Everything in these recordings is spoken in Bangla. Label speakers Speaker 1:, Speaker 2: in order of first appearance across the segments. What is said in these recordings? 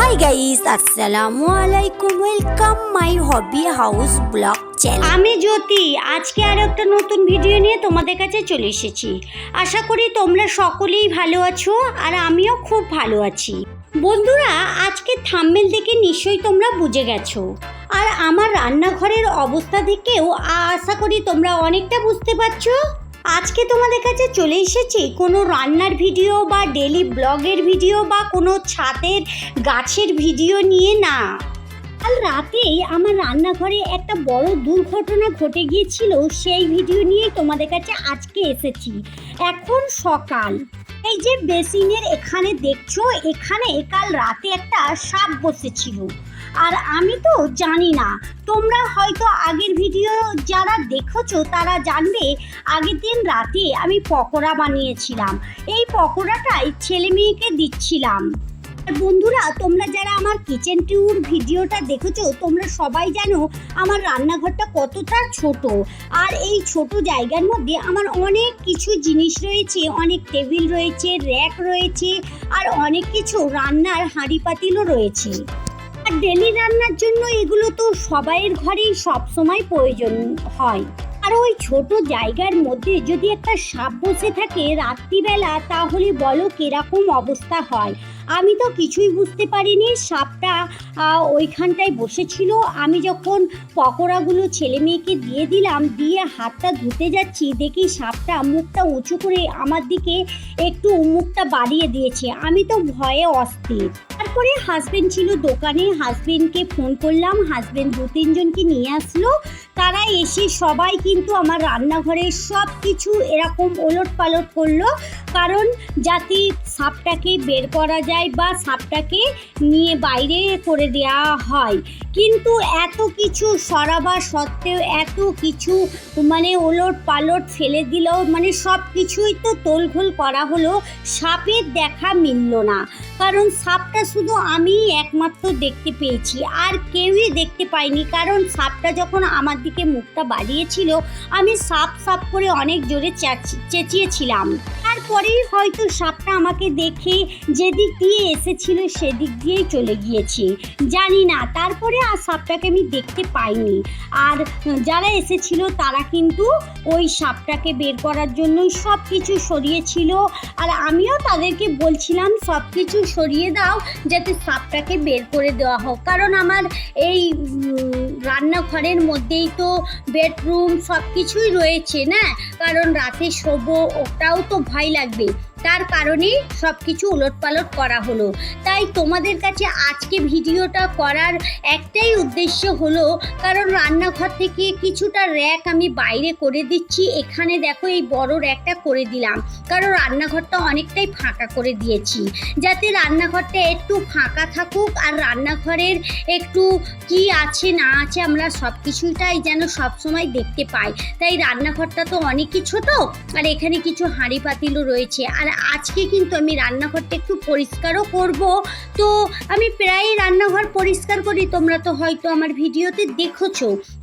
Speaker 1: হাই গাইস আসসালামু আলাইকুম welcome my hobby house vlog channel
Speaker 2: আমি জ্যোতি, আজকে আর একটা নতুন ভিডিও নিয়ে তোমাদের কাছে চলে এসেছি। আশা করি তোমরা সকলেই ভালো আছো আর আমিও খুব ভালো আছি। বন্ধুরা, আজকে থাম্মেল দেখে নিশ্চয়ই তোমরা বুঝে গেছো। আর আমার রান্নাঘরের অবস্থা দেখেও আশা করি তোমরা অনেকটা বুঝতে পারছ। আজকে তোমাদের কাছে চলে এসেছি কোনো রান্নার ভিডিও বা ডেলি ব্লগের ভিডিও বা কোনো ছাদের গাছের ভিডিও নিয়ে না। কাল রাতেই আমার রান্নাঘরে একটা বড় দুর্ঘটনা ঘটে গিয়েছিল, সেই ভিডিও নিয়ে তোমাদের কাছে আজকে এসেছি। এখন সকাল। এই যে বেসিনের এখানে দেখছ, এখানে কাল রাতে একটা সাপ বসেছিল। আর আমি তো জানি না। তোমরা হয়তো আগের ভিডিও যারা দেখেছ, তারা জানবে, আগের দিন রাতে আমি পকোড়া বানিয়েছিলাম। এই পকোড়াটাই ছেলে মেয়েকে দিচ্ছিলাম। বন্ধুরা, তোমরা যারা আমার কিচেন ট্যুর ভিডিওটা দেখেছ, তোমরা সবাই জানো আমার রান্নাঘরটা কতটা ছোট। আর এই ছোট জায়গার মধ্যে আমার অনেক কিছু জিনিস রয়েছে, অনেক টেবিল রয়েছে র্যাক রয়েছে, আর অনেক কিছু রান্নার হাঁড়ি পাতিলও রয়েছে। ডেলি রান্নার জন্য এগুলো তো সবাইয়ের ঘরেই সবসময় প্রয়োজন হয়। আর ওই ছোট জায়গার মধ্যে যদি একটা সাপ বসে থাকে রাত্রিবেলা, তাহলে বলো কীরকম অবস্থা হয়? আমি তো কিছুই বুঝতে পারিনি। সাপটা ওইখানটায় বসেছিল। আমি যখন পকোড়াগুলো ছেলে মেয়েকে দিয়ে দিলাম, দিয়ে হাতটা ধুতে যাচ্ছি, দেখি সাপটা মুখটা উঁচু করে আমার দিকে একটু মুখটা বাড়িয়ে দিয়েছে। আমি তো ভয়ে অস্থির। তারপরে হাজবেন্ড ছিল দোকানে। হাজবেন্ডকে ফোন করলাম। হাজবেন্ড দু তিনজনকে নিয়ে আসলো। তারা এসে সবাই কিন্তু আমার রান্নাঘরের সব কিছু এরকম ওলট পালট করল। কারণ যাতে সাপটাকে বের করা যায় বা সাপটাকে নিয়ে বাইরে করে দেওয়া হয়। কিন্তু এত কিছু সরাবার সত্ত্বেও এত কিছু মানে ওলট পালট ফেলে দিল মানে সব কিছুই তো তোলঘোল করা হলো, সাপের দেখা মিলল না। কারণ সাপটা শুধু আমিই একমাত্র দেখতে পেয়েছি, আর কেউই দেখতে পাইনি। কারণ সাপটা যখন আমার দিকে মুখটা বাড়িয়েছিল, আমি সাপ সাপ করে অনেক জোরে চেঁচি- চেঁচিয়েছিলাম। তারপরেই হয়তো সাপটা আমাকে দেখে যেদিক দিয়ে এসেছিল সেদিক দিয়েই চলে গিয়েছে। জানি না, তারপরে আর সাপটাকে আমি দেখতে পাইনি। আর যারা এসেছিল তারা কিন্তু ওই সাপটাকে বের করার জন্যই সব কিছু সরিয়েছিল। আর আমিও তাদেরকে বলছিলাম সব কিছু সরিয়ে দাও, যাতে সাপটাকে বের করে দেওয়া হোক। কারণ আমার এই রান্নাঘরের মধ্যেই তো বেডরুম সব কিছুই রয়েছে, না? কারণ রাতে শোবো, ওটাও তো ভয় লাগবে। তার কারণেই সব কিছু উলটপালট করা হলো। তাই তোমাদের কাছে আজকে ভিডিওটা করার একটাই উদ্দেশ্য হলো, কারণ রান্নাঘর থেকে কিছুটা র্যাক আমি বাইরে করে দিচ্ছি। এখানে দেখো এই বড় র্যাকটা করে দিলাম। কারণ রান্নাঘরটা অনেকটাই ফাঁকা করে দিয়েছি। যাতে রান্নাঘরটা একটু ফাঁকা থাকুক আর রান্নাঘরের একটু কি আছে, না আছে আমরা সব কিছুটাই যেন সবসময় দেখতে পাই। তাই রান্নাঘরটা তো অনেকই ছোট, আর এখানে কিছু হাঁড়ি পাতিলও রয়েছে। আর আজকে কিন্তু আমি রান্নাঘরটা একটু পরিষ্কারও করব। তো আমি প্রায় রান্নাঘর পরিষ্কার করি, তোমরা তো হয়তো আমার ভিডিওতে দেখেছ।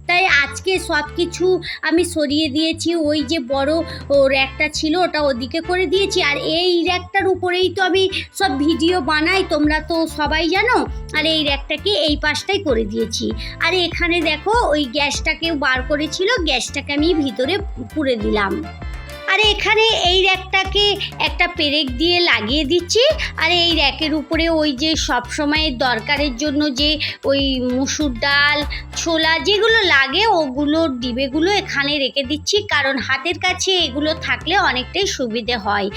Speaker 2: তাই আজকে সব কিছু আমি সরিয়ে দিয়েছি, ওই যে বড় ও র্যাকটা ছিল ওটা ওদিকে করে দিয়েছি। আর এই র্যাকটার উপরেই তো আমি সব ভিডিও বানাই, তোমরা তো সবাই জানো। আর এই র্যাকটাকে এই পাশটাই করে দিয়েছি। আর এখানে দেখো, ওই গ্যাসটাকেও বার করেছিল, গ্যাসটাকে আমি ভিতরে পুরে দিলাম। আর এখানে এই র্যাকটাকে একটা পেরেক দিয়ে লাগিয়ে দিচ্ছি। আর এই র্যাকের উপরে ওই যে সব সময়ের দরকারের জন্য যে ওই মুসুর ডাল, ছোলা যেগুলো লাগে ওগুলোর ডিবেগুলো এখানে রেখে দিচ্ছি, কারণ হাতের কাছে এগুলো থাকলে অনেকটাই সুবিধে হয়।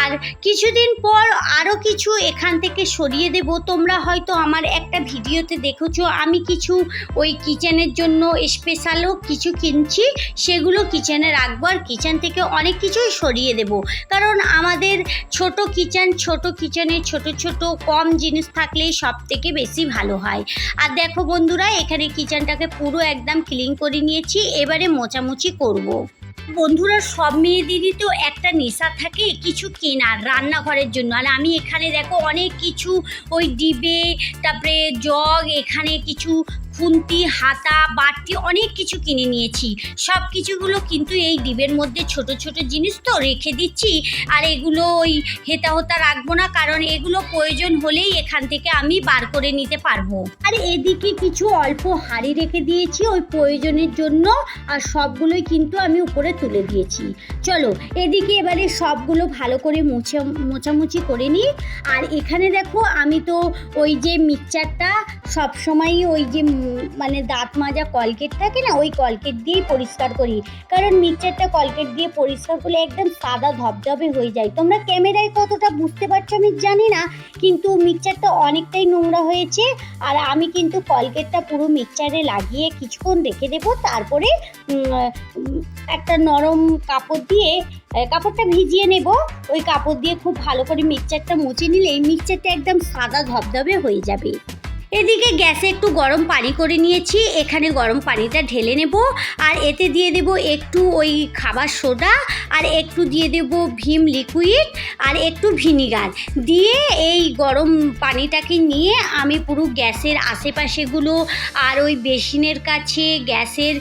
Speaker 2: আর কিছুদিন পর আরও কিছু এখান থেকে সরিয়ে দেব। তোমরা হয়তো আমার একটা ভিডিওতে দেখেছ, আমি কিছু ওই কিচেনের জন্য স্পেশালও কিছু কিনছি, সেগুলো কিচেনে রাখব। আর কিচেন থেকে অনেক কিছুই সরিয়ে দেব। কারণ আমাদের ছোট কিচেন ছোট কিচেনে ছোট ছোট কম জিনিস থাকলেই সব থেকে বেশি ভালো হয়। আর দেখো বন্ধুরা, এখানে কিচেনটাকে পুরো একদম ক্লিন করে নিয়েছি, এবারে মোচামুচি করব। বন্ধুরা, সব মেয়েদেরই তো একটা নেশা থাকে কিছু কেনার রান্নাঘরের জন্য। আর আমি এখানে দেখো অনেক কিছু, ওই ডিবে, তারপরে জগ, এখানে কিছু খুন্তি, হাতা, বাটি অনেক কিছু কিনে নিয়েছি। সব কিছুগুলো কিন্তু এই ডিবের মধ্যে ছোট ছোট জিনিস তো রেখে দিচ্ছি। আর এগুলো ওই হেতা হোতা রাখব না, কারণ এগুলো প্রয়োজন হলেই এখান থেকে আমি বার করে নিতে পারব। আর এদিকে কিছু অল্প হাঁড়ি রেখে দিয়েছি, ওই প্রয়োজনের জন্য। আর সবগুলোই কিন্তু আমি উপরে তুলে দিয়েছি। চলো, এদিকে এবারে সবগুলো ভালো করে মুছে, মোছামুছি করে নিই। আর এখানে দেখো, আমি তো ওই যে মিক্সচারটা সবসময়ই ওই যে মানে দাঁত মাজা কলকেট থাকে না, ওই কলকেট দিয়েই পরিষ্কার করি। কারণ মিক্সচারটা কলকেট দিয়ে পরিষ্কার করলে একদম সাদা ধবধবে হয়ে যায়। তোমরা ক্যামেরায় কতটা বুঝতে পারছ আমি জানি না, কিন্তু মিক্সচারটা অনেকটাই নোংরা হয়েছে। আর আমি কিন্তু কলকেটটা পুরো মিক্সচারে লাগিয়ে কিছুক্ষণ রেখে দেবো, তারপরে একটা নরম কাপড় দিয়ে কাপড়টা ভিজিয়ে নেব। ওই কাপড় দিয়ে খুব ভালো করে মিক্সচারটা মুছে নিলে এই মিক্সচারটা একদম সাদা ধবধবে হয়ে যাবে। এদিকে গ্যাসে একটু গরম পানি করে নিয়েছি, এখানে গরম পানিটা ঢেলে নেব, আর এতে দিয়ে দেব একটু ওই খাবার সোডা, আর একটু দিয়ে দেব ভীম লিকুইড, আর একটু ভিনিগার দিয়ে এই গরম পানিটাকে নিয়ে আমি পুরো গ্যাসের আশেপাশেগুলো আর ওই বেসিনের কাছে গ্যাসের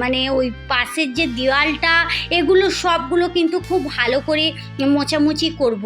Speaker 2: মানে ওই পাশের যে দেওয়ালটা, এগুলো সবগুলো কিন্তু খুব ভালো করে মোছামুছি করব।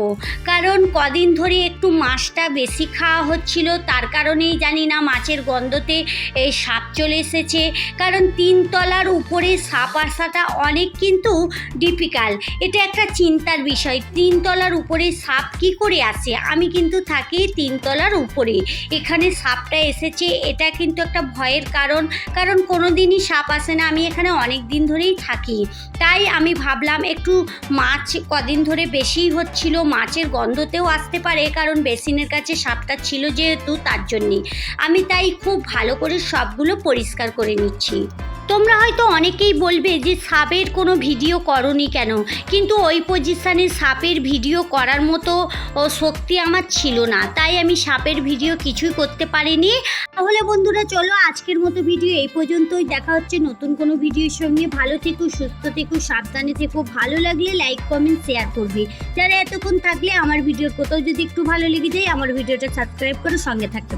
Speaker 2: কারণ কদিন ধরে একটু মাছটা বেশি খাওয়া হচ্ছিল, তার কারণেই জানি না মাছের গন্ধতে এই সাপ চলে এসেছে। কারণ তিনতলার উপরে সাপ আসাটা অনেক কিন্তু ডিফিকাল্ট এটা একটা চিন্তার বিষয়। তিনতলার উপরে সাপ কি করে আসে? আমি কিন্তু থাকি তিনতলার উপরে। এখানে সাপটা এসেছে, এটা কিন্তু একটা ভয়ের কারণ। কারণ কোনো দিনই সাপ আসে না। আমি এখানে অনেক দিন ধরেই থাকি। তাই আমি ভাবলাম একটু মাছ কদিন ধরে বেশিই হচ্ছিল, মাছের গন্ধতেও আসতে পারে। কারণ বেসিনের কাছে সাপটা ছিল যেহেতু তার জন্যে আমি তাই খুব ভালো করে সবগুলো পরিষ্কার করে নিচ্ছি। তোমরা হয়তো অনেকেই বলবে যে সাপের কোনো ভিডিও করনি কেন? কিন্তু ওই পজিশানে সাপের ভিডিও করার মতো শক্তি আমার ছিল না। তাই আমি সাপের ভিডিও কিছুই করতে পারিনি। তাহলে বন্ধুরা, চলো আজকের মতো ভিডিও এই পর্যন্তই। দেখা হচ্ছে নতুন কোনো ভিডিওর সঙ্গে। ভালো থেকো, সুস্থ থেকো, সাবধানে থেকো। ভালো লাগলে লাইক কমেন্ট শেয়ার করবে। যারা এতক্ষণ থাকলে আমার ভিডিওর কোথাও যদি একটু ভালো লেগে যায়, আমার ভিডিওটা সাবস্ক্রাইব করে সঙ্গে থাকতে